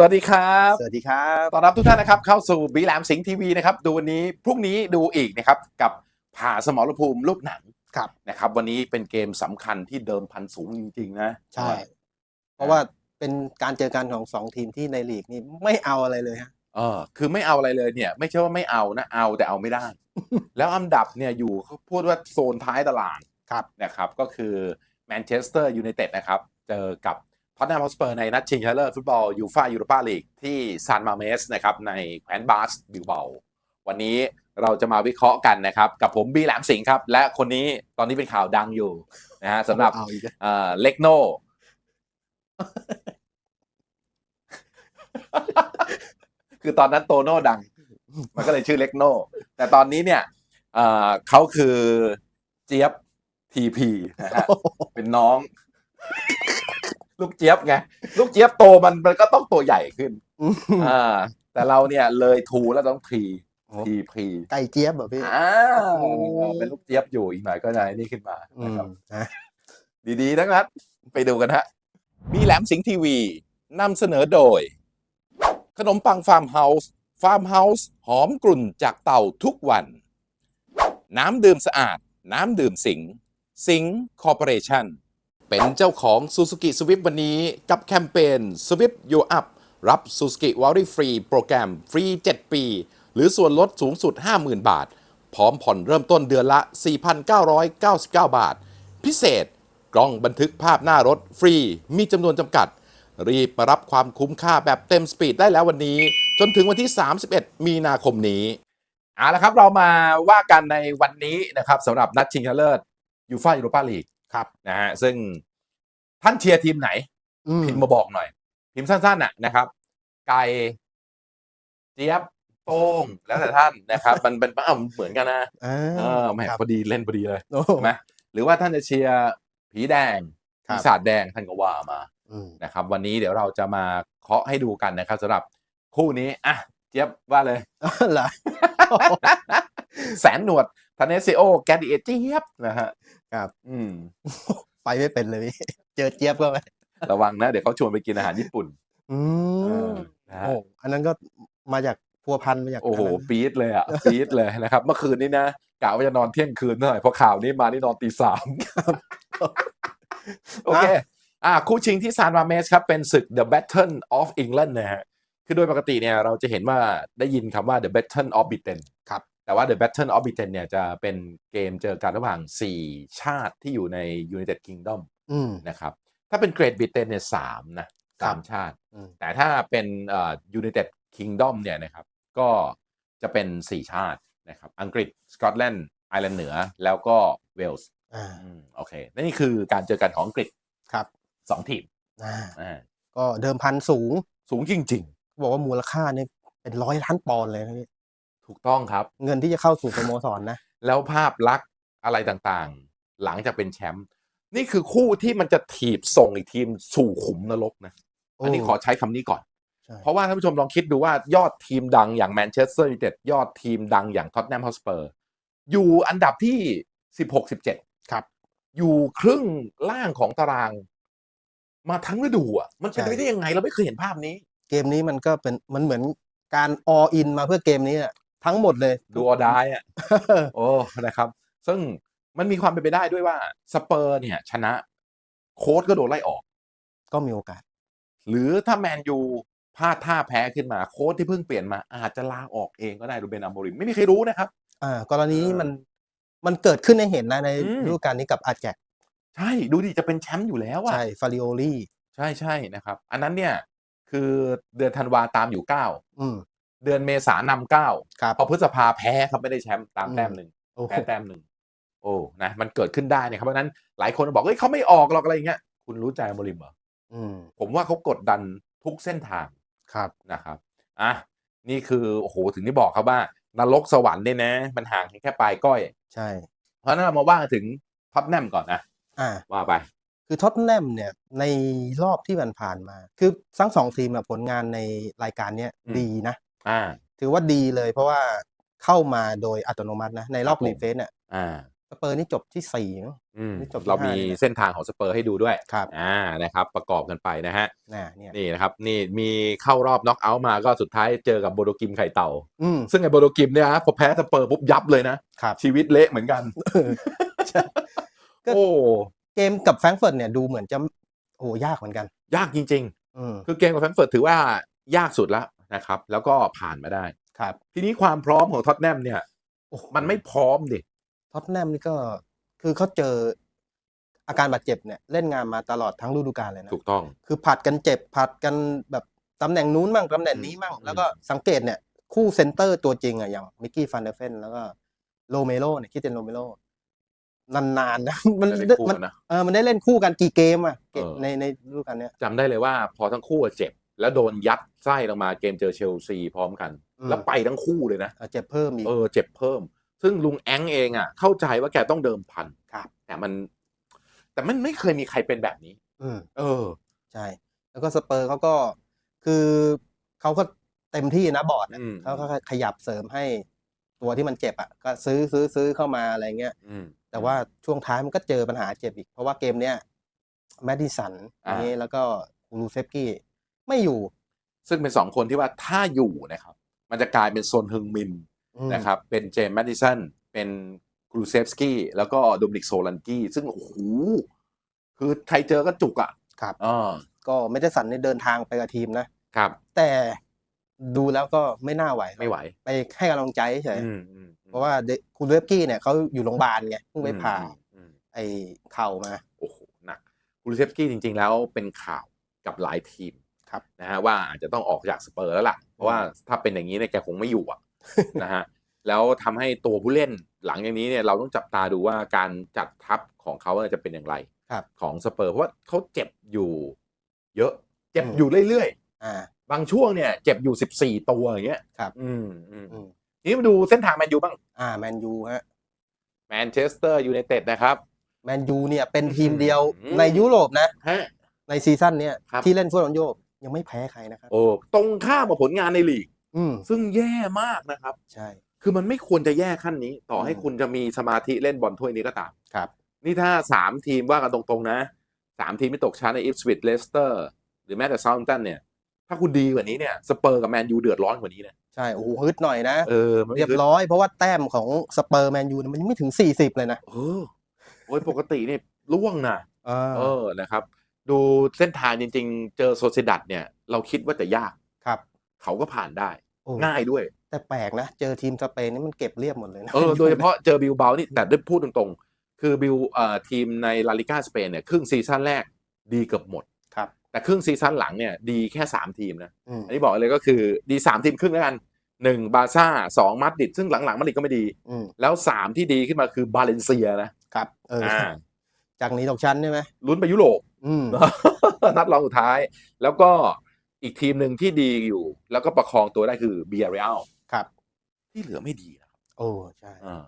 สวัสดีครับสวัสดีครับต้อนรับทุกท่านนะครับเข้าสู่บีแหลมสิงห์ทีวีนะครับดูวันนี้พรุ่งนี้ดูอีกนะครับกับผ่าสมรภูมิรูปหนังครับนะครับวันนี้เป็นเกมสำคัญที่เดิมพันสูงจริงๆนะใช่ เพราะว่าเป็นการเจอกันของสองทีมที่ในลีกนี่ไม่เอาอะไรเลยฮะ เออคือไม่เอาอะไรเลยเนี่ย ไม่ใช่ว่าไม่เอานะเอาแต่เอาไม่ได้ แล้วอันดับเนี่ยอยู่เขาพูดว่าโซนท้ายตารางครับ นะครับก็คือแมนเชสเตอร์ยูไนเต็ดนะครับเจอกับ ท็อตแนมฮอสเปอร์ในนัดชิงชนะเลิศฟุตบอลยูฟ่ายูโรปาลีกที่ซานมาเมสนะครับในแคว้นบาสบิลเบาวันนี้เราจะมาวิเคราะห์กันนะครับ กับผมบีแหลมสิงห์ครับ และคนนี้ตอนนี้เป็นข่าวดังอยู่นะฮะสำหรับเอาอีกแล้วเอ่อเล็กโนคือตอนนั้นโตโน่ดัง มันก็เลยชื่อเล็กโนแต่ตอนนี้เนี่ยเอ่อเขาคือเจี๊ยบทีพีนะฮะเป็นน้อง ลูกเจี๊ยบไงลูกเจี๊ยบโตมันมันก็ต้องตัวใหญ่ขึ้นอ่าแต่เราเนี่ยเลยทูแล้วต้องทีโอ้ทีพีไก่เจี๊ยบเหรอพี่อ่าเป็นลูกเจี๊ยบอยู่อีกหน่อยก็จะนี่ขึ้นมาอืนะครับมนะดีๆทั้งนั้นไปดูกันฮะมีแหลมสิงห์ทีวีนำเสนอโดย ขนมปังฟาร์มเฮาส์ฟาร์มเฮาส์หอมกลุ่นจากเต่าทุกวัน น้ำดื่มสะอาด น้ำดื่มสิงห์สิงห์คอร์ปอเรชั่น เป็นเจ้าของ Suzuki Swift วันนี้กับแคมเปญ Swift You Up รับ Suzuki w a r r y Free โปรแกรมฟรี 7 ปี หรือส่วนลดสูงสุด 50,000 บาท พร้อมผ่อนเริ่มต้นเดือนละ 4,999 บาท พิเศษกล้องบันทึกภาพหน้ารถฟรี มีจำนวนจำกัด รีบมารับความคุ้มค่าแบบเต็มสปีดได้แล้ววันนี้ จนถึงวันที่ 31 มีนาคมนี้เอาละครับเรามาว่ากันในวันนี้นะครับสำหรับนัดชิงชนะเลิศยูฟ่ายูโรปาลีก ครับนะฮะซึ่งท่านเชียร์ทีมไหนอืมพิมพ์มาบอกหน่อย พิมพ์สั้นๆน่ะนะครับ ไก่เจี๊ยบโป้งแล้วแต่ท่านนะครับ มันเป็นอ้าวเหมือนกันนะอ่าเออแหมครับพอดีเล่นพอดีเลยโอ้ใช่ไหมหรือว่าท่านจะเชียร์ผีแดงครับปีศาจแดงท่านก็ว่ามาอืมนะครับ วันนี้เดี๋ยวเราจะมาเคาะให้ดูกันนะครับสำหรับคู่นี้อะเจี๊ยบว่าเลยเหรอแสนหนวด ทานเนซิโอแกดเอเจี๊ยบนะฮะครับ อืมไปไม่เป็นเลยพี่เจอเจี๊ยบก็ไประวังนะ เดี๋ยวเขาชวนไปกินอาหารญี่ปุ่น อืเอมอนะฮะโอ้อันนั้นก็มาจากพัวพันมาจากโอ้โหนนั้นปี๊ดเลยอะปี๊ดเลยนะครับ เมื่อคืนนี้นะกะว่าจะนอนเที่ยงคืนหน่อยพอข่าวนี้มานี่นอนตีสามโอเคอ่าคู่ชิงที่ซานมาเมสครับ เป็นศึก The Battle of England นะฮะคือโดยปกติเนี่ยเราจะเห็นว่าได้ยินคำว่า The Battle of Britain ครับ แต่ว่า The Battle of Britain เนี่ยจะเป็นเกมเจอกันระหว่าง 4 ชาติที่อยู่ใน United Kingdom อืมนะครับ ถ้าเป็น Great Britain เนี่ยสามนะสามชาติอืมแต่ถ้าเป็นเอ่อ United Kingdom เนี่ยนะครับ ก็จะเป็น4ชาตินะครับ อังกฤษ สกอตแลนด์ ไอร์แลนด์เหนือ แล้วก็เวลส์อ่าอืมโอเคและนี่คือการเจอกันของอังกฤษครับสองทีมอ่าอ่าก็เดิมพันสูง สูงจริงบอกว่ามูลค่าเนี่ยเป็นร้อยล้านปอนด์เลยนะพี่ๆ ถูกต้องครับ เงินที่จะเข้าสู่สโมสรนะ แล้วภาพลักษณ์อะไรต่างๆ หลังจากเป็นแชมป์นี่คือคู่ที่มันจะถีบส่งอีกทีมสู่ขุมนรกนะ อันนี้โอ้ขอใช้คำนี้ก่อนใช่เพราะว่าท่านผู้ชมลองคิดดูว่ายอดทีมดังอย่างแมนเชสเตอร์ยูไนเต็ดยอดทีมดังอย่างท็อตแนมฮอสเปอร์อยู่อันดับที่16 17ครับ อยู่ครึ่งล่างของตาราง มาทั้งฤดูอะมันเป็นใช่ไปได้ยังไงเราไม่เคยเห็นภาพนี้ เกมนี้มันก็เป็นมันเหมือนการออินมาเพื่อเกมนี้อะ ทั้งหมดเลย ดูออดายอะโอ้นะครับ ซึ่งมันมีความเป็นไปได้ด้วยว่าสเปอร์เนี่ย ชนะ โค้ดก็โดนไล่ออก ก็มีโอกาส หรือถ้าแมนยูพลาดท่าแพ้ขึ้นมาโค้ดที่เพิ่งเปลี่ยนมา อาจจะลาออกเองก็ได้รูเบนอัมโมริมไม่มีใครรู้นะครับ อ่ากรณีนี้เออมันมันเกิดขึ้นให้เห็นนะในอืมฤดูกาลนี้กับอาแจกใช่ดูดิจะเป็นแชมป์อยู่แล้วอะใช่ฟาริโอลี่ใช่ใช่นะครับ อันนั้นเนี่ย คือเดือนธันวาตามอยู่เก้าอืม เดือนเมษานำเก้าครับพอพฤษภาแพ้ครับไม่ได้แชมป์ตามแต้มหนึ่งโอ้โหแพ้แต้มหนึ่งโอ้นะมันเกิดขึ้นได้นะครับเพราะฉะนั้นหลายคนบอกเฮ้ยเขาไม่ออกหรอกอะไรอย่างเงี้ยคุณรู้ใจอัมโมริมเหรออืมผมว่าเขากดดันทุกเส้นทางครับนะครับอะนี่คือโอ้โหถึงที่บอกครับว่านรกสวรรค์เนี่ยนะ มันห่างแค่ปลายก้อย ใช่ เพราะฉะนั้นเรามาว่ากันถึงท็อตแนมก่อนนะอ่าว่าไป คือท็อตแนมเนี่ยในรอบที่มันผ่านมา คือทั้งสองทีมอะผลงานในรายการเนี้ยอืมดีนะ อ่า ถือว่าดีเลยเพราะว่าเข้ามาโดยอัตโนมัตินะ ในรอบครับผมรีเฟซเนี่ยอ่าสเปอร์นี่จบที่สี่มั้งอืมนี่จบที่เรามีห้าเลยนะเส้นทางของสเปอร์ให้ดูด้วยครับ อ่านะครับ ประกอบกันไปนะฮะน่ะเนี่ยนี่นะครับ นี่มีเข้ารอบน็อกเอาท์มาก็สุดท้ายเจอกับโบโดกิมไข่เต่า อืมซึ่งไอ้โบโดกิมเนี่ยนะพอแพ้สเปอร์ปุ๊บยับเลยนะ ครับ ชีวิตเละเหมือนกันใช่ก็ โอ้ เกมกับแฟรงก์เฟิร์ตเนี่ยดูเหมือนจะโอ้ยากเหมือนกัน ยากจริง อืม ๆ คือเกมกับแฟรงก์เฟิร์ตถือว่ายากสุดแล้ว นะครับ แล้วก็ผ่านมาได้ครับ ทีนี้ความพร้อมของท็อตแนมเนี่ยโอ้โหมันไม่พร้อมดิท็อตแนมนี่ก็คือเขาเจออาการบาดเจ็บเนี่ยเล่นงานมาตลอดทั้งฤดูกาลเลยนะถูกต้อง คือผัดกันเจ็บผัดกันแบบตำแหน่งนู้นมั่งตำแหน่งนี้มั่งอืมแล้วก็สังเกตเนี่ยคู่เซนเตอร์ตัวจริงอะอย่างมิกกี้ฟันเดอร์เฟนแล้วก็โรเมโรเนี่ยคิดเตนโรเมโรนานๆนะมันไม่ได้คู่มันกันนะเออมันได้เล่นคู่กันกี่เกมอะเกมเออในในฤดูกาลเนี้ยจำได้เลยว่าพอทั้งคู่เจ็บ แล้วโดนยัดไส้ลงมาเกมเจอเชลซีพร้อมกันอืมแล้วไปทั้งคู่เลยนะเออเจ็บเพิ่มอีกเออเจ็บเพิ่ม ซึ่งลุงแองเองอะ เข้าใจว่าแกต้องเดิมพันครับแต่มัน แต่มันไม่เคยมีใครเป็นแบบนี้อืมเออใช่ แล้วก็สเปอร์เขาก็คือเขาก็เต็มที่นะบอร์ดอะอืมเขาก็ขยับเสริมให้ตัวที่มันเจ็บอะก็ซื้อซื้อซื้อเข้ามาอะไรเงี้ยอืมแต่ว่าช่วงท้ายมันก็เจอปัญหาเจ็บอีก เพราะว่าเกมเนี้ยแมดดิสันอ่านี้แล้วก็คูลูเซฟกี้ ไม่อยู่ ซึ่งเป็นสองคนที่ว่าถ้าอยู่นะครับ มันจะกลายเป็นโซนฮึงมินอืมนะครับ เป็นเจมส์แมดดิสันเป็นกรูเซฟสกี้แล้วก็โดมินิกโซลันกี้ซึ่งโอ้โหคือใครเจอก็จุกอะครับอ่าก็แมดดิสันเนี่ยเดินทางไปกับทีมนะครับ แต่ดูแล้วก็ไม่น่าไหวไม่ไหว ไปให้กำลังใจเฉยอืมอืมเพราะว่าคูลูเซฟกี้เนี่ยเขาอยู่โรงพยาบาลไงเพิ่งไปผ่าอืมอืมไอ้เข่ามาโอ้โหหนักคูลูเซฟสกี้จริง ๆ แล้วเป็นข่าวกับหลายทีมครับ นะฮะว่าอาจจะต้องออกจากสเปอร์แล้วล่ะ เพราะว่าถ้าเป็นอย่างนี้เนี่ยแกคงไม่อยู่อะนะฮะแล้วทำให้ตัวผู้เล่นหลังจากนี้เนี่ยเราต้องจับตาดูว่าการจัดทัพของเขาเนี่ยจะเป็นอย่างไรครับของสเปอร์เพราะว่าเขาเจ็บอยู่เยอะ เจ็บอืมอยู่เรื่อยอ่าๆบางช่วงเนี่ย เจ็บอยู่สิบสี่ตัวอย่างเงี้ยครับ อืมอืมอืมทีนี้มาดูเส้นทางแมนยูบ้าง อ่าแมนยูฮะแมนเชสเตอร์ยูไนเต็ดนะครับแมนยูเนี่ยเป็นทีมเดียวอืมในยุโรปนะฮะในซีซั่นเนี้ยครับที่เล่นฟุตบอลโยก ยังไม่แพ้ใครนะครับ โอ้ตรงข้ามกับผลงานในลีก อืมซึ่งแย่มากนะครับ ใช่ คือมันไม่ควรจะแย่ขั้นนี้ ต่อให้อืมคุณจะมีสมาธิเล่นบอลถ้วยนี้ก็ตามครับ นี่ถ้าสามทีมว่ากันตรงๆนะสามทีมไม่ตกชั้นในอิฟสวิตเลสเตอร์หรือแม้แต่ซาท์แฮมป์ตันเนี่ย ถ้าคุณดีกว่านี้เนี่ยสเปอร์กับแมนยูเดือดร้อนกว่านี้เนี่ยใช่ โอ้โหฮึดหน่อยนะ เออมันไม่เรียบร้อย เพราะว่าแต้มของสเปอร์แมนยูเนี่ยมันยังไม่ถึง 40 เลยนะ เออโอ้ยปกติเนี่ยล่วงนะเออเออนะครับ ดูเส้นทางจริง ๆ เจอโซซิดัดเนี่ย เราคิดว่าจะยากครับ เขาก็ผ่านได้ โอ้ ง่ายด้วย แต่แปลกนะ เจอทีมสเปนนี่มันเก็บเรียบหมดเลยนะ เออ โดยเฉพาะเจอบิลเบานี่แต่ได้พูดตรงๆ คือบิลเอ่อทีมในลาลิกาสเปนเนี่ย ครึ่งซีซั่นแรกดีเกือบหมดครับ แต่ครึ่งซีซั่นหลังเนี่ย ดีแค่ 3 ทีมนะ อืมอันนี้บอกเลยก็คือดี 3 ทีมครึ่งแล้วกันหนึ่งบาร์ซ่าสองมาดริดซึ่งหลังๆมาดริดก็ไม่ดี อืมแล้ว 3 ที่ดีขึ้นมาคือบาเลนเซียนะครับ เอออ่าจากหนี้ตกชั้นใช่ไหมลุ้นไปยุโรปอืม นัดรองสุดท้าย แล้วก็อีกทีมหนึ่งที่ดีอยู่ แล้วก็ประคองตัวได้คือเบียร์เรียลครับ ที่เหลือไม่ดีนะครับโอ้ใช่อ่า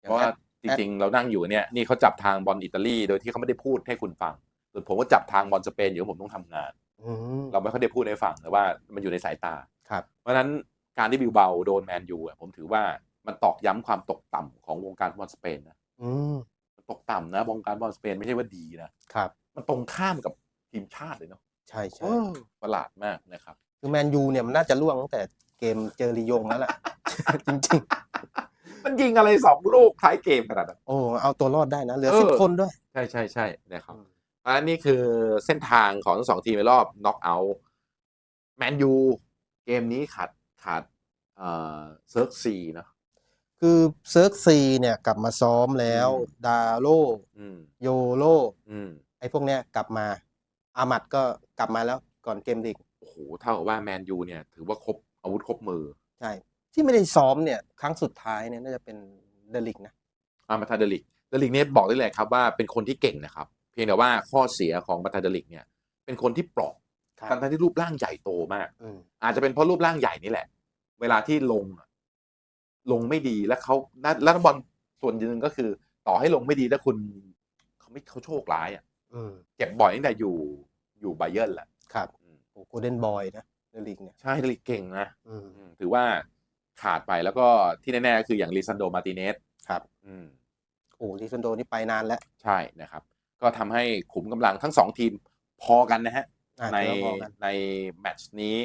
เพราะว่าจริงๆ เรานั่งอยู่เนี่ยนี่เขาจับทางบอลอิตาลีโดยที่เขาไม่ได้พูดให้คุณฟังส่วนผมก็จับทางบอลสเปนอยู่ผมต้องทำงานอืมเราไม่ค่อยได้พูดให้ฟังแต่ว่ามันอยู่ในสายตาครับ เพราะฉะนั้นการที่บิลเบาโดนแมนยูอะผมถือว่ามันตอกย้ำความตกต่ำของวงการบอลสเปนนะอืมมันตกต่ำนะวงการบอลสเปนไม่ใช่ว่าดีนะครับ มันตรงข้ามกับทีมชาติเลยเนาะใช่ใช่เออประหลาดมากนะครับ คือแมนยูเนี่ยมันน่าจะล่วงตั้งแต่เกมเจอลียงแล้วแหละ จริงมันยิงอะไรสองลูกท้ายเกมขนาดนั้น ๆ โอ้เอาตัวรอดได้นะ เหลือเออ สิบคนด้วย ใช่ใช่ใช่นะครับอันนี้คือเส้นทางของทั้งสองทีมในรอบน็อกเอาท์แมนยูเกมนี้ขาดขาดเอ่อเซิร์กซีเนาะ คือเซิร์กซีเนี่ยกลับมาซ้อมแล้ว อืม ดาโลอืม โยโล อืม ไอ้พวกเนี้ยกลับมาอามัดก็กลับมาแล้วก่อนเกมลีกโอ้โหเท่ากับว่าแมนยูเนี่ย ถือว่าครบอาวุธครบมือใช่ที่ไม่ได้ซ้อมเนี่ย ครั้งสุดท้ายเนี่ยน่าจะเป็นเดลิกนะอามาทาเดลิกเดลิกเนี่ยบอกได้เลยครับว่าเป็นคนที่เก่งนะครับ เพียงแต่ว่าข้อเสียของมาทาเดลิกเนี่ย เป็นคนที่เปราะครับทั้งๆที่รูปร่างใหญ่โตมากอืมอาจจะเป็นเพราะรูปร่างใหญ่นี่แหละ เวลาที่ลงอะลงไม่ดีแล้วเขาแล้วนักบอลส่วนหนึ่งก็คือ ต่อให้ลงไม่ดีแล้วคุณเขาไม่เขาโชคร้ายอะอืม เจ็บบ่อยตั้งแต่อยู่อยู่ไบเยิร์นแหละครับอืมโอ้โกลเด้นบอยนะเดลิกเนี่ยใช่เดลิกเก่งนะอืมอืมถือว่าขาดไปแล้วก็ที่แน่ๆก็คืออย่างลิซันโดมาร์ติเนสครับอืมอ้ลิซันโดนี่ไปนานแล้ว ใช่นะครับ ก็ทำให้ขุมกำลังทั้งสองทีมพอกันนะฮะอะในถือว่าพอกันในแมตช์นี้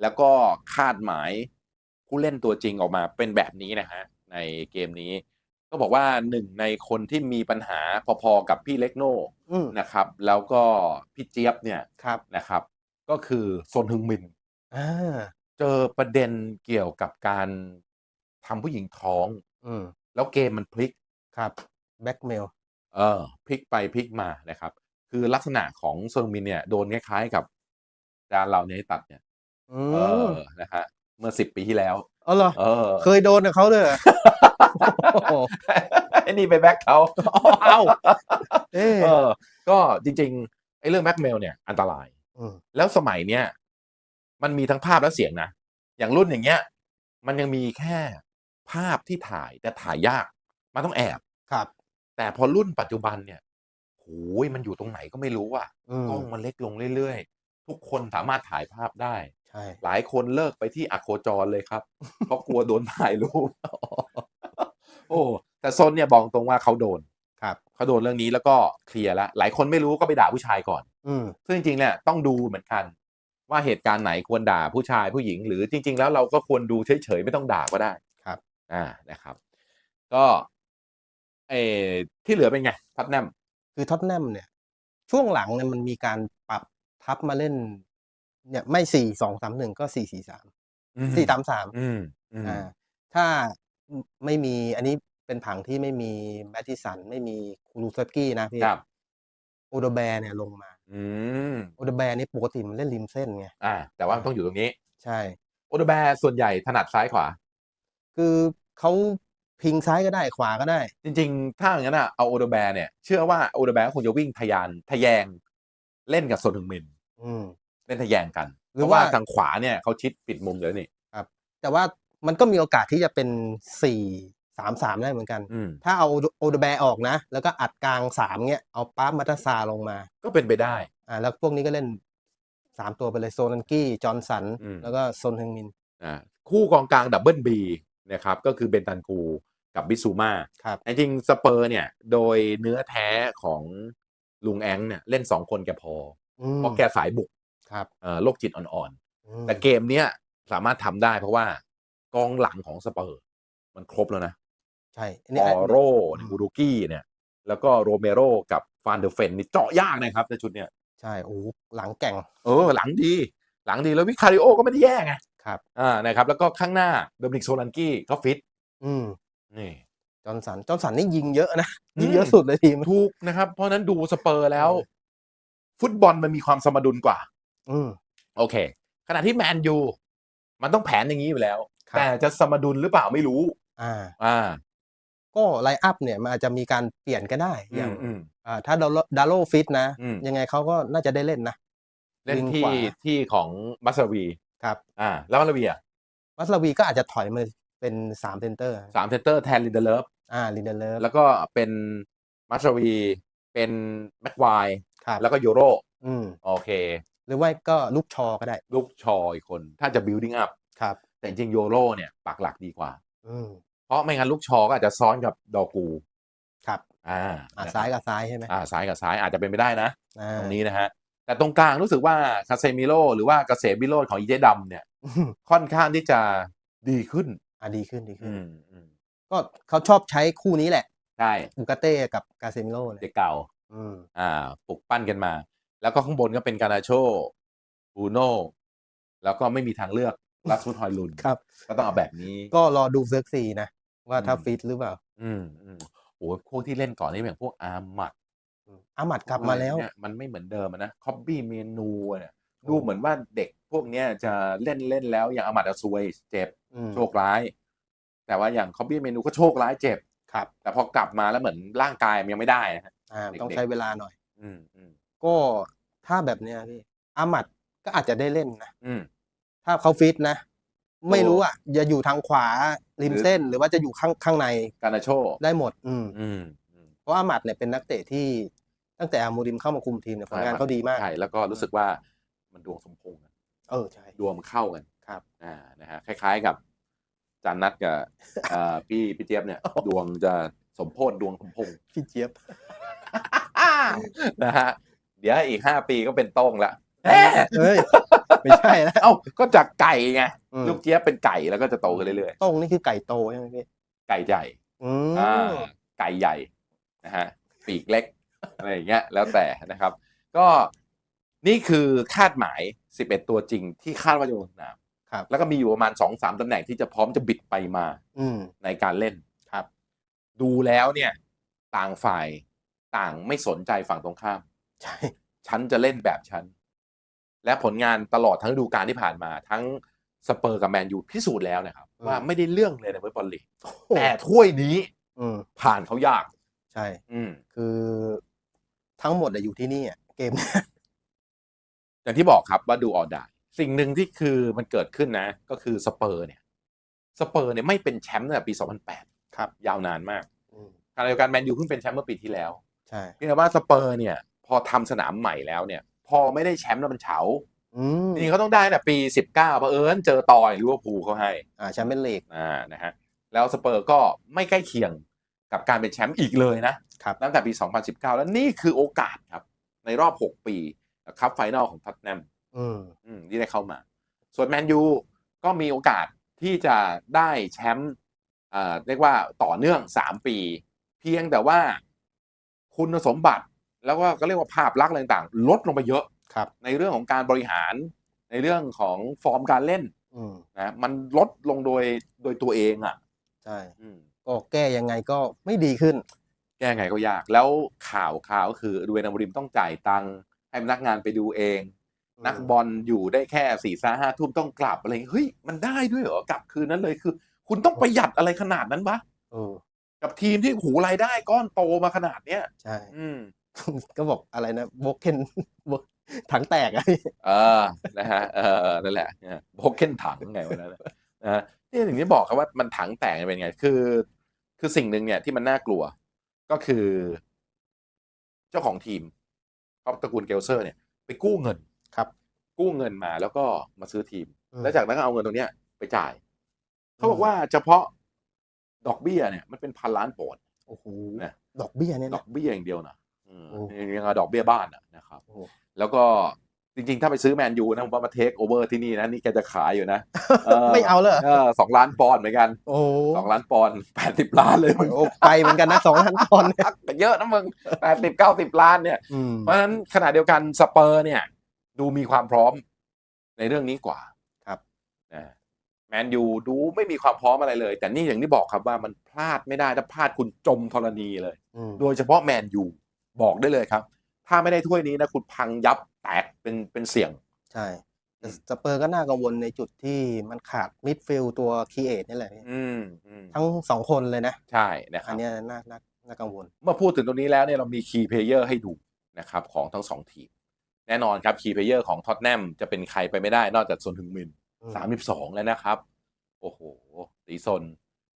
แล้วก็คาดหมายผู้เล่นตัวจริงออกมาเป็นแบบนี้นะฮะในเกมนี้ ก็บอกว่าหนึ่งในคนที่มีปัญหาพอๆกับพี่เล็กโน่อืมนะครับ แล้วก็พี่เจี๊ยบเนี่ยครับนะครับ ก็คือซนฮึงมิน อ่าเจอประเด็นเกี่ยวกับการทำผู้หญิงท้อง อืมแล้วเกมมันพลิก ครับแบ็กเมลเออพลิกไปพลิกมานะครับ คือลักษณะของเซิงมินเนี่ยโดนคล้ายๆกับดานเราในตัดเนี่ย อืเอมอนะฮะเมื่อสิบปีที่แล้ว เอาเหรอเออเคยโดนกับเขาด้วยเหรอโอ้โหไอ้นี่ไปแบ็คเขาเอ้าเอ๊ะเออ ก็จริงๆไอ้เรื่องแบ็คเมลเนี่ยอันตราย อืมแล้วสมัยเนี้ยมันมีทั้งภาพและเสียงนะ อย่างรุ่นอย่างเงี้ย มันยังมีแค่ภาพที่ถ่ายแต่ถ่ายยาก มันต้องแอบ ครับแต่พอรุ่นปัจจุบันเนี่ยโอ้ยมันอยู่ตรงไหนก็ไม่รู้อะอืมกล้องมันเล็กลงเรื่อยๆ ทุกคนสามารถถ่ายภาพได้ ใช่ หลายคนเลิกไปที่อโคจรเลยครับเพราะกลัวโดนถ่ายรูปโอ้แต่ซนเนี่ยบอกตรงว่าเขาโดนครับเขาโดนเรื่องนี้แล้วก็เคลียร์แล้วหลายคนไม่รู้ก็ไปด่าผู้ชายก่อน อืมซึ่งจริงๆเนี่ยต้องดูเหมือนกัน ว่าเหตุการณ์ไหนควรด่าผู้ชายผู้หญิง หรือจริง ๆ แล้วเราก็ควรดูเฉยๆไม่ต้องด่าก็ได้ครับ อ่านะครับ ก็เออที่เหลือเป็นไงพัทแนมคือท็อตแนมเนี่ย ช่วงหลังเนี่ยมันมีการปรับ ทับมาเล่น เนี่ยไม่สี่สองสามหนึ่งก็สี่สี่สามสี่สามสามอืมอืมอ่าถ้าไม่มีอันนี้เป็นผังที่ไม่มีแมตติสัน ไม่มีคูรูเซฟกี้นะพี่ครับโอเดแบร์เนี่ยลงมาอืมโอเดแบร์นี่ปกติมันเล่นริมเส้นไงอ่า แต่ว่ามันต้องอยู่ตรงนี้ ใช่โอเดแบร์ส่วนใหญ่ถนัดซ้ายขวา คือเขาพิงซ้ายก็ได้ขวาก็ได้ จริง ๆ ถ้าอย่างนั้นอะเอาโอเดแบร์เนี่ยเชื่อว่าโอเดแบร์คงจะวิ่งทะยานทะแยง เล่นกับโซนถึงมินอืม เล่นทะแยงกันหรือเพราะว่า ว่าทางขวาเนี่ยเขาชิดปิดมุมเลยนี่ แต่ว่ามันก็มีโอกาสที่จะเป็นสี่สามสามได้เหมือนกัน อืม ถ้าเอาโอเดแบร์ออกนะ แล้วก็อัดกลางสามเงี้ยเอาป้ามัตซาลงมา ก็เป็นไปได้ อ่าแล้วพวกนี้ก็เล่นสามตัวไปเลยโซนันกี้ จอห์นสัน อืม แล้วก็ซนฮึงมิน อ่าคู่กองกลางดับเบิลบีนะครับ ก็คือเบนตันกูกับบิซูมาครับจริงๆสเปอร์เนี่ย โดยเนื้อแท้ของ ลุงแองเนี่ยเล่นสองคนแกพออืมเพราะแกสายบุกครับเอ่อโรคจิตอ่อนอืมๆแต่เกมเนี้ยสามารถทำได้เพราะว่ากองหลังของสเปอร์ มันครบแล้วนะ ใช่อันอนี้อโรอูรุกี้เนี่ย แล้วก็โรเมโรกับฟานเดอร์เฟนนี่เจาะยากนะครับในชุดเนี้ยใช่โอ้โหหลังแก่ง เออ หลังดี หลังดีแล้ววิคาริโอก็ไม่ได้แย่ไงครับอ่านะครับ แล้วก็ข้างหน้าโดมินิกโซลันกี้ก็ฟิต อืมนี่ จอห์นสันจอห์นสันนี่ยิงเยอะนะอืมยิงเยอะสุดเลยทีมถูกนะครับ เพราะฉะนั้นดูสเปอร์แล้วเออฟุตบอลมันมีความสมดุลกว่า อืมโอเค ขณะที่แมนยูมันต้องแผนอย่างนี้อยู่แล้วครับแต่จะสมดุลหรือเปล่าไม่รู้ อ่า อ่า ก็ไลน์อัพเนี่ยมันอาจจะมีการเปลี่ยนก็ได้ อย่างอืมอ่าถ้าดาโลดาโลฟิตนะอืมยังไงเขาก็น่าจะได้เล่นนะ เล่นวิ่งที่ขวาที่ของมัสลาวี ครับ อ่า แล้วมัสลาวีอะมัสลาวีก็อาจจะถอยมา เป็นสามเซนเตอร์สามเซนเตอร์แทนลินเดเลฟอ่าลินเดเลฟแล้วก็เป็นมัสลาวีเป็นแม็กไวร์ครับแล้วก็ยูโรอืมโอเค หรือว่าก็ลูกชอก็ได้ ลูกชออีกคน ถ้าจะ building up ครับ แต่จริงๆโยโรเนี่ยปักหลักดีกว่า อืมเพราะไม่งั้นลูกชอก็อาจจะซ้อนกับดอกูครับอ่าอ่านะครับซ้ายกับซ้ายใช่ไหมอ่าซ้ายกับซ้ายอาจจะเป็นไปได้นะ อ่าตรงนี้นะฮะ แต่ตรงกลางรู้สึกว่าคาเซมิโลหรือว่าเกษมบิโรดของอีเจดำเนี่ยอืมค่อนข้างที่จะดีขึ้น อ่าดีขึ้นดีขึ้อืนมอืมก็เขาชอบใช้คู่นี้แหละใช่อูกาเต้กับกาเซมิโลเนี่เด็ยกเก่า อืม อ่าปลุกปั้นกันมา แล้วก็ข้างบนก็เป็นการนาโชบูโนแล้วก็ไม่มีทางเลือกลัสฟุตฮอยลุนครับ ก็ต้องเอาแบบนี้ ก็รอดูเซิร์กซีนะ ว่าถ้าอืม ฟิตหรือเปล่าอืมอืมโอ้โหพวกที่เล่นก่อนนี่อย่างพวกอาร์มัดอืมอามัดกลับมาแล้ว เนี่ยมันไม่เหมือนเดิมอะนะคอบบี้เมนูเนี่ยดูเหมือนว่าเด็ก พวกเนี้ยจะเล่นเล่นแล้วอย่างอามัดอาซวยเจ็บอืมโชคร้าย แต่ว่าอย่างคอบบี้เมนูก็โชคร้ายเจ็บครับ แต่พอกลับมาแล้วเหมือนร่างกายมันยังไม่ได้นะฮะอ่าเด็กๆต้องใช้เวลาหน่อยอืมอืมก็ถ้าแบบเนี้ยพี่อามัดก็อาจจะได้เล่นนะอืมถ้าเขาฟิตนะ ไม่โอ้รู้อะจะอยู่ทางขวาริมหรือเส้นหรือว่าจะอยู่ข้างข้างในการนาโชได้หมดอืมอืมอืมเพราะอามัดเนี่ยเป็นนักเตะที่ตั้งแต่อามูริมเข้ามาคุมทีมเนี่ยผลงานเขาดีมากใช่แล้วก็รู้สึกว่ามันดวงสมพงษ์อะ เออใช่ดวงมันเข้ากันครับอ่านะฮะคล้าย ๆกับจานนัดกับเอ่อพี่พี่เจี๊ยบเนี่ย ดวงจะสสมโพธดวงสมพงษ์พี่เจี๊ยบนะฮะเดี๋ยวอีกห้าปีก็เป็นโต้งละเฮ้ยไม่ใช่แล้วเอ้าก็จากไก่ไงอืมลูกเจี๊ยบเป็นไก่แล้วก็จะโตขึ้นเรื่อยโต้งนี่คือไก่โตใช่ไหมพี่ๆไก่ใหญ่อืมอ่าไก่ใหญ่นะฮะปีกเล็กอะไรอย่างเงี้ย แล้วแต่นะครับ ก็นี่คือคาดหมาย 11 ตัวจริงที่คาดว่าจะลงสนามครับแล้วก็มีอยู่ประมาณ 2-3ตำแหน่งที่จะพร้อมจะบิดไปมาอืมในการเล่นครับ ดูแล้วเนี่ย ต่างฝ่ายต่างไม่สนใจฝั่งตรงข้าม ใช่ฉันจะเล่นแบบฉัน และผลงานตลอดทั้งฤดูกาลที่ผ่านมา ทั้งสเปอร์กับแมนยูพิสูจน์แล้วนะครับ ว่าไม่ได้เรื่องเลยในฟุตบอลลีกแต่ถ้วยนี้ อืมผ่านเขายาก ใช่ อืม คือทั้งหมดอะอยู่ที่นี่อะเกม อย่างที่บอกครับว่าดูออดได้สิ่งหนึ่งที่คือมันเกิดขึ้นนะ ก็คือสเปอร์เนี่ยสเปอร์เนี่ยไม่เป็นแชมป์ตั้งแต่ปี 2008 ครับ ยาวนานมากอืมขณะเดียวกันแมนยูเพิ่งเป็นแชมป์เมื่อปีที่แล้วใช่เพียงแต่ว่าสเปอร์เนี่ย พอทำสนามใหม่แล้วเนี่ย พอไม่ได้แชมป์แล้วมันเฉาอืมจริงๆเขาต้องได้แต่ปี 19เผอิญเจอต่อยลิเวอร์พูลเขาให้อ่าแชมเปี้ยนลีกอ่านะฮะแล้วสเปอร์ก็ไม่ใกล้เคียงกับการเป็นแชมป์อีกเลยนะครับตั้งแต่ปี 2019 แล้วนี่คือโอกาสครับในรอบ 6 ปี คัพไฟนอลของท็อตแนมอืมอืมที่ได้เข้ามา ส่วนแมนยูก็มีโอกาสที่จะได้แชมป์เอ่อเรียกว่าต่อเนื่อง 3 ปี เพียงแต่ว่าคุณสมบัติแล้วก็ก็เรียกว่าภาพลักษณ์อะไรต่างๆ ลดลงไปเยอะครับ ในเรื่องของการบริหาร ในเรื่องของฟอร์มการเล่นอืมนะมันลดลงโดยโดยตัวเองอะใช่อืมก็แก้ยังไงก็ไม่ดีขึ้น แก้ไงก็ยาก แล้วข่าวข่าวก็คือดูเวนามริมต้องจ่ายตังค์ ให้พนักงานไปดูเองอืมนักบอลอยู่ได้แค่สี่สาห้าทุ่มต้องกลับอะไรอย่างเงี้ยเฮ้ยมันได้ด้วยเหรอกลับคืนนั้นเลยคือ คุณต้องประหยัดอะไรขนาดนั้นปะเออกับทีมที่หูรายได้ก้อนโตมาขนาดเนี้ยใช่อืมก็บอกอะไรนะโบเคนถังแตกอะเออนะฮะเออเออนั่นแหละโบเก้นถังไงวันนั้นน่ะนะฮะนี่ถึงที่บอกครับว่ามันถังแตกเป็นไง คือ คือสิ่งหนึ่งเนี่ยที่มันน่ากลัว ก็คือ เจ้าของทีม ครอบตระกูลเกลเซอร์เนี่ยไปกู้เงินครับ กู้เงินมาแล้วก็มาซื้อทีมอืมแล้วจากนั้นก็เอาเงินตรงเนี้ยไปจ่าย เขาบอกว่าเฉพาะดอกเบี้ยเนี่ยมันเป็นพันล้านปอนด์โอ้โหนะดอกเบี้ยเนี่ยดนะ อกเบี้ยอย่างเดียวนะอืมโอ้ ยังเอาดอกเบี้ยบ้านอะนะครับโอ้โหแล้วก็ จริงๆ ถ้าไปซื้อแมนยูนะผมว่ามาเทคโอเวอร์ที่นี่นะนี่แกจะขายอยู่นะไม่เอาเลยเหรอเออสองล้านปอนด์เหมือนกันโอ้โหสองล้านปอนด์แปดสิบล้านเลยมึงโอ้ไปเหมือนกันนะสองล้านปอนด์เนี่ยเยอะนะมึงแปดสิบเก้าสิบล้านเนี่ยอืมเพราะฉะนั้นขณะเดียวกันสเปอร์เนี่ย ดูมีความพร้อมในเรื่องนี้กว่าครับนะแมนยูดูไม่มีความพร้อมอะไรเลย แต่นี่อย่างที่บอกครับว่ามันพลาดไม่ได้ถ้าพลาดคุณจมธรณีเลยอืมโดยเฉพาะแมนยูบอกได้เลยครับ ถ้าไม่ได้ถ้วยนี้นะคุณพังยับ แตกเป็นเป็นเสี่ยง ใช่แต่สเปอร์ก็น่ากังวลในจุดที่มันขาดมิดฟิลด์ตัวคีเอทนี่แหละพี่อืมอืมทั้งสองคนเลยนะ ใช่นะคอัรันบเนี้ยน่าน่าน่ากังวล เมื่อพูดถึงตรงนี้แล้วเนี่ยเรามีคีย์เพลเยอร์ให้ดูนะครับของทั้งสองทีม แน่นอนครับคีย์เพลเยอร์ของท็อตแนมจะเป็นใครไปไม่ได้นอกจากซนถึงมินอืมสามสิบสองแล้วนะครับ โอ้โหตีซน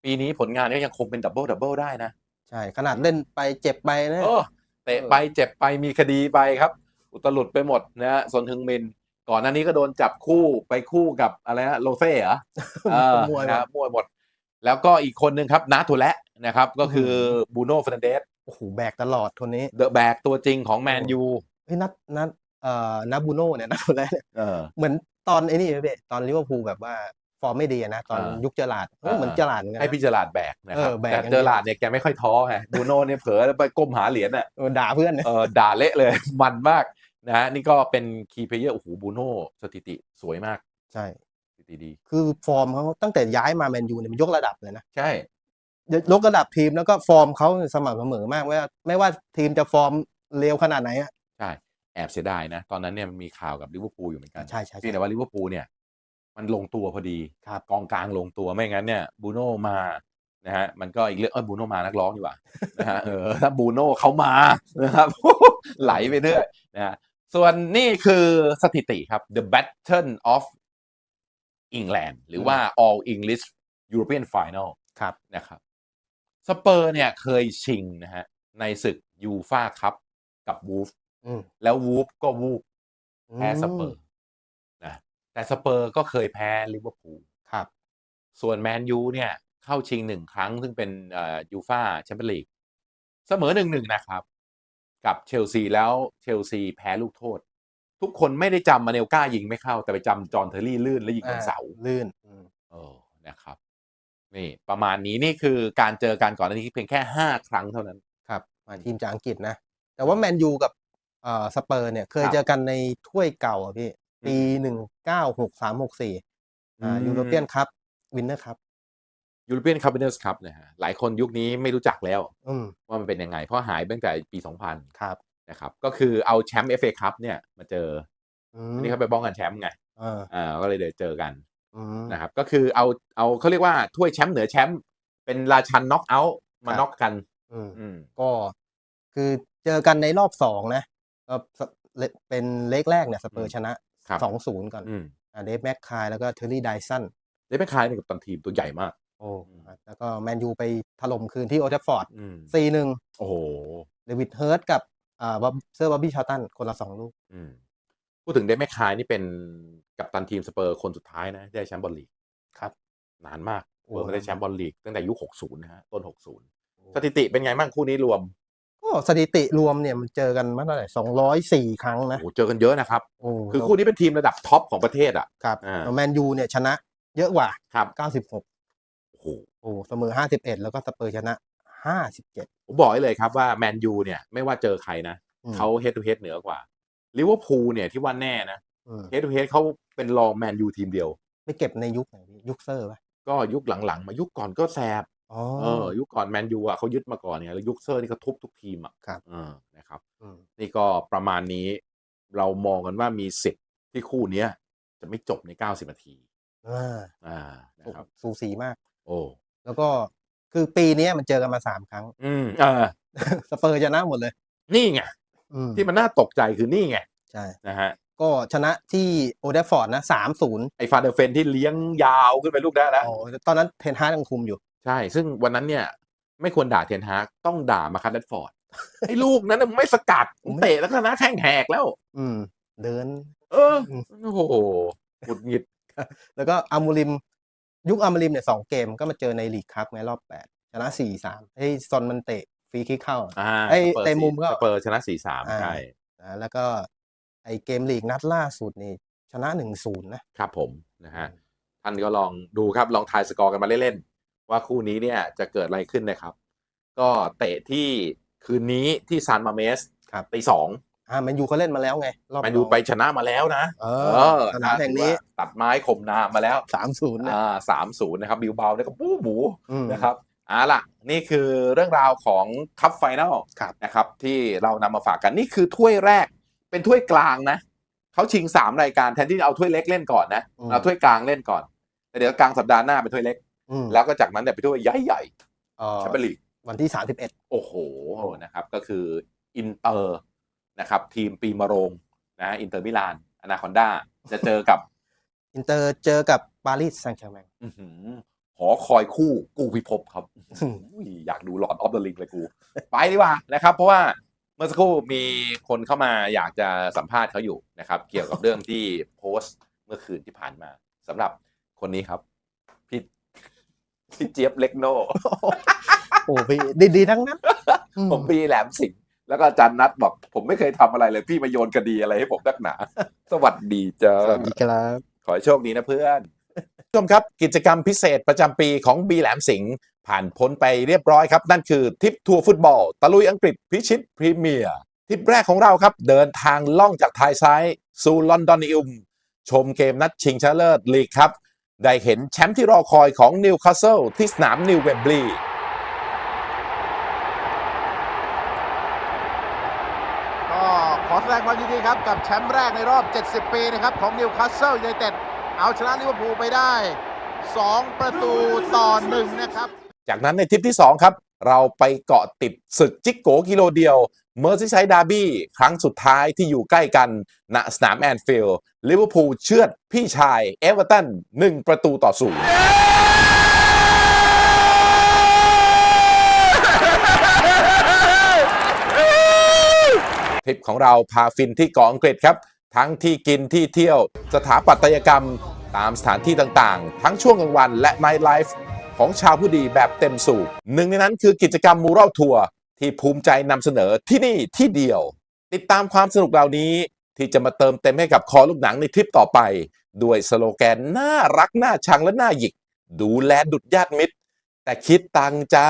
ปีนี้ผลงานก็ยังคงเป็นดับเบิลดับเบิลได้นะใช่ ขนาดเล่นไปเจ็บไปนะ เออเตะไปเจ็บไปมีคดีไปครับ อุตลุดไปหมดนะฮะซนถึงมิน ก่อนหน้านี้ก็โดนจับคู่ไปคู่กับอะไรนะโลเซ่เหรอเออมวยนะมวยหมด แล้วก็อีกคนหนึ่งครับนาทูและนะครับ ก็คือบูโน่ฟ r นเดสโอ้โหแบกตลอดคนนี้เดอะแบกตัวจริงของแมนยูเฮ้ยนัดนัดเอ่อนับบูโน่เนี่ยนัดคนแรกเนี่ยเออ เหมือนตอนไอ้นี่เลยพี่ตอนลิเวอร์พูลแบบว่าฟอร์มไม่ดีอะนะ ตอนอ่ายุยุคเจอราร์ดเออเหมือนอ่าเจอราร์ดเหมือนกันให้นะ พี่เจอราร์ดแบกนะครับเออแบกแต่กันเจอราร์ดเนี่ยแกไม่ค่อยท้อไงบูโน่เนี่ยเผลอไปก้มหาเหรียญอะ เออด่าเพื่อนเนี่ยเออด่าเละเลย มันมาก นะฮะนี่ก็เป็นคีย์เพลเยอร์โอ้โหบูโน่สถิติสวยมากใช่ สถิติดี คือฟอร์มเขาตั้งแต่ย้ายมาแมนยูเนี่ยมันยกระดับเลยนะ ใช่ยกระดับทีมแล้วก็ฟอร์มเขาสม่ำเสมอมากว่าไม่ว่าทีมจะฟอร์มเลวขนาดไหนอะใช่แอบเสียดายนะ ตอนนั้นเนี่ยมันมีข่าวกับลิเวอร์พูลอยู่เหมือนกันใช่ใช่เพียงใช่ แต่ว่าลิเวอร์พูลเนี่ย มันลงตัวพอดีครับ กองกลางลงตัวไม่งั้นเนี่ยบูโน่มานะฮะมันก็อีกเรื่องเออบูโน่มานักร้องดีกว่านะฮะเออถ้าบูโน่เขามานะครับ ไหลไปเรื่อยนะฮะ ส่วนนี่คือสถิติครับ The Battle of England หรือว่า All English European Final ครับนะครับสเปอร์เนี่ยเคยชิงนะฮะในศึกยูฟาคัพกับวูฟอืมแล้ววูฟก็วูฟแพ้สเปอร์นะแต่สเปอร์ก็เคยแพ้ลิเวอร์พูลครับ ส่วนแมนยูเนี่ยเข้าชิงหนึ่งครั้ง ซึ่งเป็นยูฟาแชมเปี้ยนลีกเสมอหนึ่งหนึ่งนะครับ กับเชลซีแล้วเชลซีแพ้ลูกโทษ ทุกคนไม่ได้จำมาเนลก้ายิงไม่เข้า แต่ไปจำจอห์นเทอร์รี่ลื่นแล้วยิงบนเสาลื่นอืมเออนะครับนี่ประมาณนี้นี่คือการเจอกันก่อนหน้านี้เพียงแค่ห้าครั้งเท่านั้นครับมาทีมจากอังกฤษนะ แต่ว่าแมนยูกับเอ่อสเปอร์เนี่ยเคยครับเจอกันในถ้วยเก่าอะพี่อืมปีหนึ่งเก้าหกสามหกสี่อ่าอืมยูโรเปียนคัพวินเนอร์คัพ ยูโรเปียนคัพเนอร์สครับนะฮะหลายคนยุคนี้ไม่รู้จักแล้วอืมว่ามันเป็นยังไง เพราะหายไปตั้งแต่ปี 2000 ครับ นะครับ ก็คือเอาแชมป์เอฟเอคัพเนี่ยมาเจออือมนี่เขาไปป้องกันแชมป์ไงอ่าอ่าก็เลยเดี๋ยวเจอกันอืม นะครับ ก็คือเอาเอาเขาเรียกว่าถ้วยแชมป์เหนือแชมป์เป็นราชันน็อกเอาท์มาครับ น็อกกัน อืม อืม ก็คือเจอกันในรอบสองนะก็สเลเป็นเลกแรกเนี่ยสเปออืร์มชนะครับ สองศูนย์ก่อนอืมอ่าเดฟแม็กคายแล้วก็เทอร์รี่ไดสัน ได้เป็นคล้ายกับตันทีมตัวใหญ่มาก โอ้อืมแล้วก็แมนยูไปถล่มคืนที่โอเทฟฟอร์ดอืมสี่หนึ่งโอ้โหเดวิดเฮิร์ตกับอ่าบ๊อบเซอร์บอบบี้ชาร์ตันคนละสองลูก อืมพูดถึงเดมแมคคายนี่เป็นกัปตันทีมสเปอร์คนสุดท้ายนะที่ได้แชมป์บอลลีกครับนานมากโอ้ เปิดมาได้แชมป์บอลลีกตั้งแต่ยุค 60 นะฮะ ต้น 60 สถิติเป็นไงบ้างคู่นี้รวมก็สถิติรวมเนี่ยมันเจอกันมาเท่าไหร่สองร้อยสี่ครั้งโอ้นะโหเจอกันเยอะนะครับ โอ้คือคู่นี้เป็นทีมระดับท็อปของประเทศอะ ครับอ่า แมนยูเนี่ยชนะเยอะกว่า ครับเก้าสิบ หกโอ้โหโอ้เสมอห้าสิบเอ็ดแล้วก็สเปอร์ชนะห้าสิบเจ็ดผมบอกให้เลยครับว่าแมนยูเนี่ยไม่ว่าเจอใครนะเขาเฮดทูเฮดเหนือกว่าลิเวอร์พูลเนี่ยที่ว่าแน่นะเฮดทูเฮดเขาเป็นรองแมนยูทีมเดียวไม่เก็บในยุคไหนพี่ยุคเซอร์ป่ะก็ยุคหลังๆ มายุคก่อนก็แซบอ๋อเออ ยุคก่อนแมนยูอะเขายึดมาก่อนเนี่ยแล้วยุคเซอร์นี่เขาทุบทุกทีมอะครับเออนะครับมนี่ก็ประมาณนี้เรามองกันว่ามีสิทธิ์ที่คู่เนี้ยจะไม่จบใน 90 นาทีอ่าอ่านะครับสูสีมาก โอ้แล้วก็คือปีเนี้ยมันเจอกันมาสามครั้ง อืมอ่าสเปอร์ชนะหมดเลย นี่ไงอืมที่มันน่าตกใจคือนี่ไงใช่ นะฮะก็ชนะที่โอเดฟฟอร์ดนะสามศูนย์ไอ้ฟาเดอร์เฟนที่เลี้ยงยาวขึ้นไปลูกได้แล้วตอนนั้นเทนฮาร์ดยังคุมอยู่ ใช่ ซึ่งวันนั้นเนี่ย ไม่ควรด่าเทนฮากต้องด่ามาคันเดดฟอร์ด ไอ้ลูกนั้นน่ะไม่สกัดเตะแล้วก็ชนะแข้งแหกแล้ว อืม เดิน เออ โอ้โหหงุดหงิดแล้วก็อามูริม ยุคอามูริมเนี่ยสองเกมก็มาเจอในลีกคัพในรอบแปดชนะสี่สามให้ซอนมันเตะฟรีคิกเข้าอ่าไอ้สปอร์เตะมุมก็สเปอร์ชนะสี่สามอ่าใช่นะแล้วก็ไอเกมลีกนัดล่าสุดนี่ชนะหนึ่งศูนย์นะครับผมนะฮะท่านก็ลองดูครับลองทายสกอร์กันมาเล่นๆว่าคู่นี้เนี่ยจะเกิดอะไรขึ้นนะครับ ก็เตะที่คืนนี้ที่ซานมาเมสครับตีสอง อ่าแมนยูเขาเล่นมาแล้วไงรอบแมนยูรองไปชนะมาแล้วนะเอเอออสนามแห่งนี้ถือว่าตัดไม้ข่มนามาแล้วสามศูนย์นะอ่าสามศูนย์นะครับบิวเบาเนี่ยก็ปู้หมูอืมนะครับอ่าล่ะ นี่คือเรื่องราวของคัพไฟแนลครับนะครับ ที่เรานำมาฝากกันนี่คือถ้วยแรก เป็นถ้วยกลางนะเขาชิงสามรายการแทนที่จะเอาถ้วยเล็กเล่นก่อนนะเอาถ้วยกลางเล่นก่อนแต่เดี๋ยวกลางสัปดาห์หน้าเป็นถ้วยเล็กอืมแล้วก็จากนั้นเนี่ยไปถ้วยใหญ่ใหญ่เอ่อแชมเปี้ยนลีกวันที่สามสิบเอ็ดโอ้โหนะครับ ก็คืออินเตอร์ นะครับทีมปีมะโรงนะอินเตอร์มิลานอนาคอนดาจะเจอกับอินเตอร์เจอกับปารีสแซงต์แชร์แมงอื้อหือหอคอยคู่กูพิภพครับอุ้ยอยากดูหลอดออฟเดอะลิงเลยกู ไปดีกว่านะครับ เพราะว่าเมื่อสักครู่มีคนเข้ามาอยากจะสัมภาษณ์เขาอยู่นะครับ เกี่ยวกับเรื่องที่โพสต์เมื่อคืนที่ผ่านมาสำหรับคนนี้ครับ พี่พี่เจี๊ยบเล็กโนโอ้พี่ดีๆทั้งนั้นอืผมพี่แหลมสิงห์ แล้วก็อาจารย์นัทบอก ผมไม่เคยทำอะไรเลย พี่มาโยนคดีอะไรให้ผมนักหนา สวัสดีจ้าสวัสดีครับ ขอให้โชคดีนะเพื่อนผู้ชมครับกิจกรรมพิเศษประจำปีของบีแหลมสิงห์ผ่านพ้นไปเรียบร้อยครับ นั่นคือทริปทัวร์ฟุตบอล ตะลุยอังกฤษพิชิตพรีเมียร์ทริปแรกของเราครับ เดินทางล่องจากไทยซ้าย สู่ลอนดอนอิมชมเกมนัดชิงชนะเลิศลีกครับ ได้เห็นแชมป์ที่รอคอยของนิวคาสเซิลที่สนามนิวเวมบลีย์ ก็ขอ แสดงความยินดีครับกับแชมป์แรกในรอบ 70 ปีนะครับของนิวคาสเซิลยูไนเต็ดเอาชนะลิเวอร์พูลไปได้ 2 ประตูต่อ 1 นะครับ จากนั้นในทริปที่ 2 ครับ เราไปเกาะติดศึกจิกโกกิโลเดียวเมอร์ซิไซด์ดาร์บี้ครั้งสุดท้ายที่อยู่ใกล้กันณสนามแอนฟิลด์ลิเวอร์พูลเชือดพี่ชายเอเวอร์ตัน1ประตูต่อศูนย์ ทริปของเราพาฟินที่เกาะอังกฤษครับ ทั้งที่กินที่เที่ยวสถาปัตยกรรมตามสถานที่ต่างๆ ทั้งช่วงกลางวันและไนท์ไลฟ์ของชาวผู้ดีแบบเต็มสูบหนึ่งในนั้นคือกิจกรรมมูรัลทัวร์ที่ภูมิใจนำเสนอที่นี่ที่เดียว ติดตามความสนุกเหล่านี้ที่จะมาเติมเต็มให้กับคอลูกหนังในทริปต่อไป ด้วยสโลแกนน่ารักน่าชังและน่าหยิก ดูแลดุดญาติมิตร แต่คิดตังจ้า